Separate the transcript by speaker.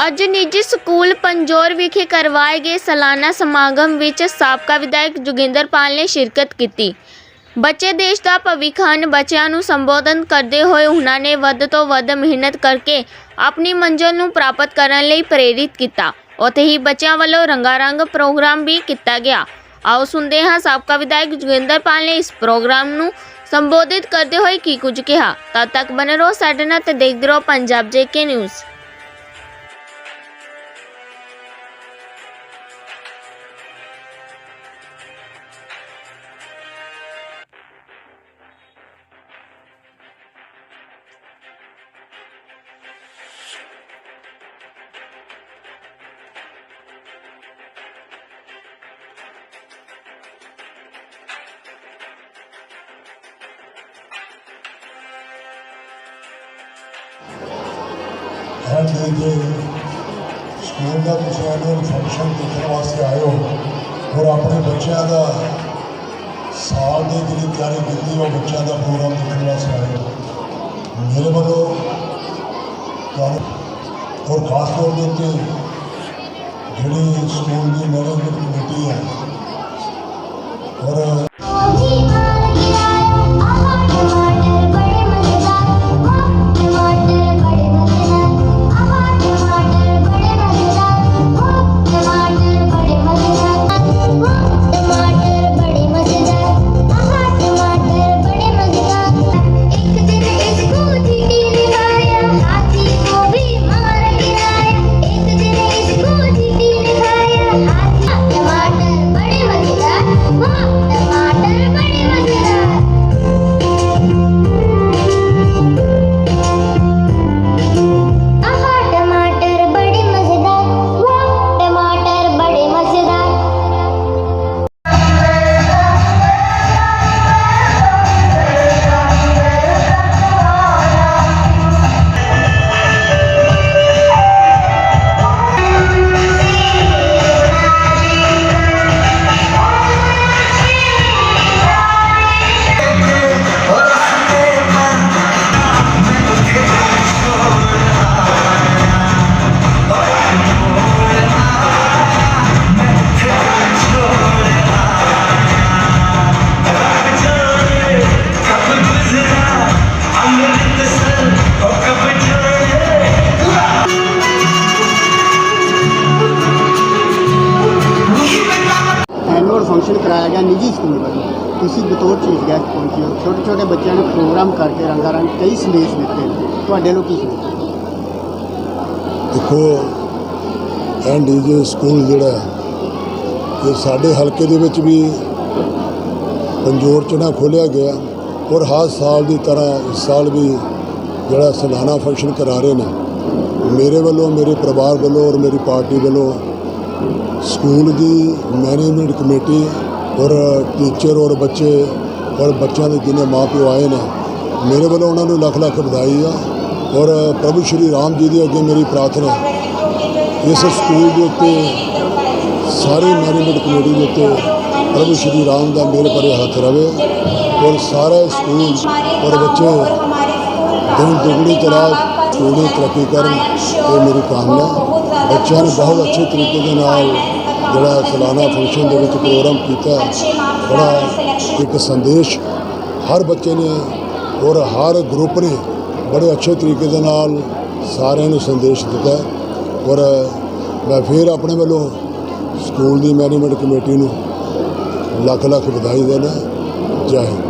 Speaker 1: ਅੱਜ ਨਿੱਜੀ ਸਕੂਲ ਪੰਜੋਰ ਵਿਖੇ ਕਰਵਾਏ ਗਏ ਸਾਲਾਨਾ ਸਮਾਗਮ ਵਿੱਚ ਸਾਬਕਾ ਵਿਧਾਇਕ ਜੋਗਿੰਦਰਪਾਲ ਨੇ ਸ਼ਿਰਕਤ ਕੀਤੀ। ਬੱਚੇ ਦੇਸ਼ ਦਾ ਭਵਿੱਖ ਹਨ, ਬੱਚਿਆਂ ਨੂੰ ਸੰਬੋਧਨ ਕਰਦੇ ਹੋਏ ਉਹਨਾਂ ਨੇ ਵੱਧ ਤੋਂ ਵੱਧ ਮਿਹਨਤ ਕਰਕੇ ਆਪਣੀ ਮੰਜ਼ਿਲ ਨੂੰ ਪ੍ਰਾਪਤ ਕਰਨ ਲਈ ਪ੍ਰੇਰਿਤ ਕੀਤਾ। ਉੱਥੇ ਹੀ ਬੱਚਿਆਂ ਵੱਲੋਂ ਰੰਗਾਰੰਗ ਪ੍ਰੋਗਰਾਮ ਵੀ ਕੀਤਾ ਗਿਆ। ਆਓ ਸੁਣਦੇ ਹਾਂ ਸਾਬਕਾ ਵਿਧਾਇਕ ਜੋਗਿੰਦਰਪਾਲ ਨੇ ਇਸ ਪ੍ਰੋਗਰਾਮ ਨੂੰ ਸੰਬੋਧਿਤ ਕਰਦੇ ਹੋਏ ਕੀ ਕੁਝ ਕਿਹਾ। ਤਦ ਤੱਕ ਬਨੇ ਰਹੋ ਸਾਡੇ ਨਾਲ ਤੇ ਦੇਖਦੇ ਰਹੋ ਪੰਜਾਬ ਜੇਕੇ ਨਿਊਜ਼।
Speaker 2: ਹੈ ਜੀ ਜੇ ਸਕੂਲ ਦਾ ਤੁਸੀਂ ਐਨੂਅਲ ਫੰਕਸ਼ਨ ਦੇਖਣ ਵਾਸਤੇ ਆਏ ਹੋ ਔਰ ਆਪਣੇ ਬੱਚਿਆਂ ਦਾ ਸਾਲ ਦੀ ਜਿਹੜੀ ਤਿਆਰੀ ਕੀਤੀ ਉਹ ਬੱਚਿਆਂ ਦਾ ਪ੍ਰੋਗਰਾਮ ਦੇਖਣ ਵਾਸਤੇ ਆਏ ਹੋ ਮੇਰੇ ਵੱਲੋਂ ਤੁਹਾਨੂੰ ਔਰ ਖਾਸ ਤੌਰ ਦੇ ਉੱਤੇ ਜਿਹੜੀ ਸਕੂਲ ਦੀ ਮੈਨੇਜਮੈਂਟ
Speaker 3: ਐਨੂਅਲ ਕਰਾਇਆ ਗਿਆ ਨਿੱਜੀ ਸਕੂਲ ਵੱਲੋਂ। ਤੁਸੀਂ ਬਤੌਰ ਚੀਫ ਗੈਸਟ ਪਹੁੰਚੇ ਹੋ। ਛੋਟੇ ਛੋਟੇ ਬੱਚਿਆਂ ਨੇ ਪ੍ਰੋਗਰਾਮ ਕਰਕੇ ਰੰਗਾ ਕਈ ਸੰਦੇਸ਼ ਦਿੱਤੇ ਤੁਹਾਡੇ ਨੂੰ ਕੀ ਸੋਚ ਹੈ?
Speaker 2: ਦੇਖੋ ਐਨਡੀਜੇ ਸਕੂਲ ਜਿਹੜਾ ਇਹ ਸਾਡੇ ਹਲਕੇ ਦੇ ਵਿੱਚ ਵੀ ਪੰਜੋਰ ਚ ਨਾ ਗਿਆ ਔਰ ਹਰ ਸਾਲ ਦੀ ਤਰ੍ਹਾਂ ਇਸ ਸਾਲ ਵੀ ਜਿਹੜਾ ਸਾਲਾਨਾ ਫੰਕਸ਼ਨ ਕਰਾ ਰਹੇ ਨੇ। ਮੇਰੇ ਵੱਲੋਂ, ਮੇਰੇ ਪਰਿਵਾਰ ਵੱਲੋਂ ਔਰ ਮੇਰੀ ਪਾਰਟੀ ਵੱਲੋਂ ਸਕੂਲ ਦੀ ਮੈਨੇਜਮੈਂਟ ਕਮੇਟੀ ਔਰ ਟੀਚਰ ਔਰ ਬੱਚੇ ਔਰ ਬੱਚਿਆਂ ਦੇ ਜਿੰਨੇ ਮਾਪਿਓ ਆਏ ਨੇ, ਮੇਰੇ ਵੱਲੋਂ ਉਹਨਾਂ ਨੂੰ ਲੱਖ ਲੱਖ ਵਧਾਈ ਆ ਔਰ ਪ੍ਰਭੂ ਸ਼੍ਰੀ ਰਾਮ ਜੀ ਦੇ ਅੱਗੇ ਮੇਰੀ ਪ੍ਰਾਰਥਨਾ ਇਸ ਸਕੂਲ ਦੇ ਉੱਤੇ, ਸਾਰੀ ਮੈਨੇਜਮੈਂਟ ਕਮੇਟੀ ਦੇ ਉੱਤੇ ਪ੍ਰਭੂ ਸ਼੍ਰੀ ਰਾਮ ਦਾ ਮੇਰੇ ਪਰੇ ਹੱਥ ਰਵੇ ਔਰ ਸਾਰੇ ਸਕੂਲ ਔਰ ਬੱਚੇ ਦਿਨ ਦੁਗਣੀ ਤਰ੍ਹਾਂ ਚੋੜੀ ਤਰੱਕੀ ਕਰਨ, ਇਹ ਮੇਰੀ ਕਾਮਨਾ ਬੱਚਿਆਂ ਨੇ ਬਹੁਤ ਅੱਛੇ ਤਰੀਕੇ ਦੇ ਨਾਲ ਜਿਹੜਾ ਸਾਲਾਨਾ ਫੰਕਸ਼ਨ ਦੇ ਵਿੱਚ ਪ੍ਰੋਗਰਾਮ ਕੀਤਾ ਬੜਾ ਇੱਕ ਸੰਦੇਸ਼ ਹਰ ਬੱਚੇ ਨੇ ਔਰ ਹਰ ਗਰੁੱਪ ਨੇ ਬੜੇ ਅੱਛੇ ਤਰੀਕੇ ਦੇ ਨਾਲ ਸਾਰਿਆਂ ਨੂੰ ਸੰਦੇਸ਼ ਦਿੱਤਾ ਔਰ ਮੈਂ ਫਿਰ ਆਪਣੇ ਵੱਲੋਂ ਸਕੂਲ ਦੀ ਮੈਨੇਜਮੈਂਟ ਕਮੇਟੀ ਨੂੰ ਲੱਖ ਲੱਖ ਵਧਾਈ ਦੇਣਾ ਜੈ ਹਿੰਦ।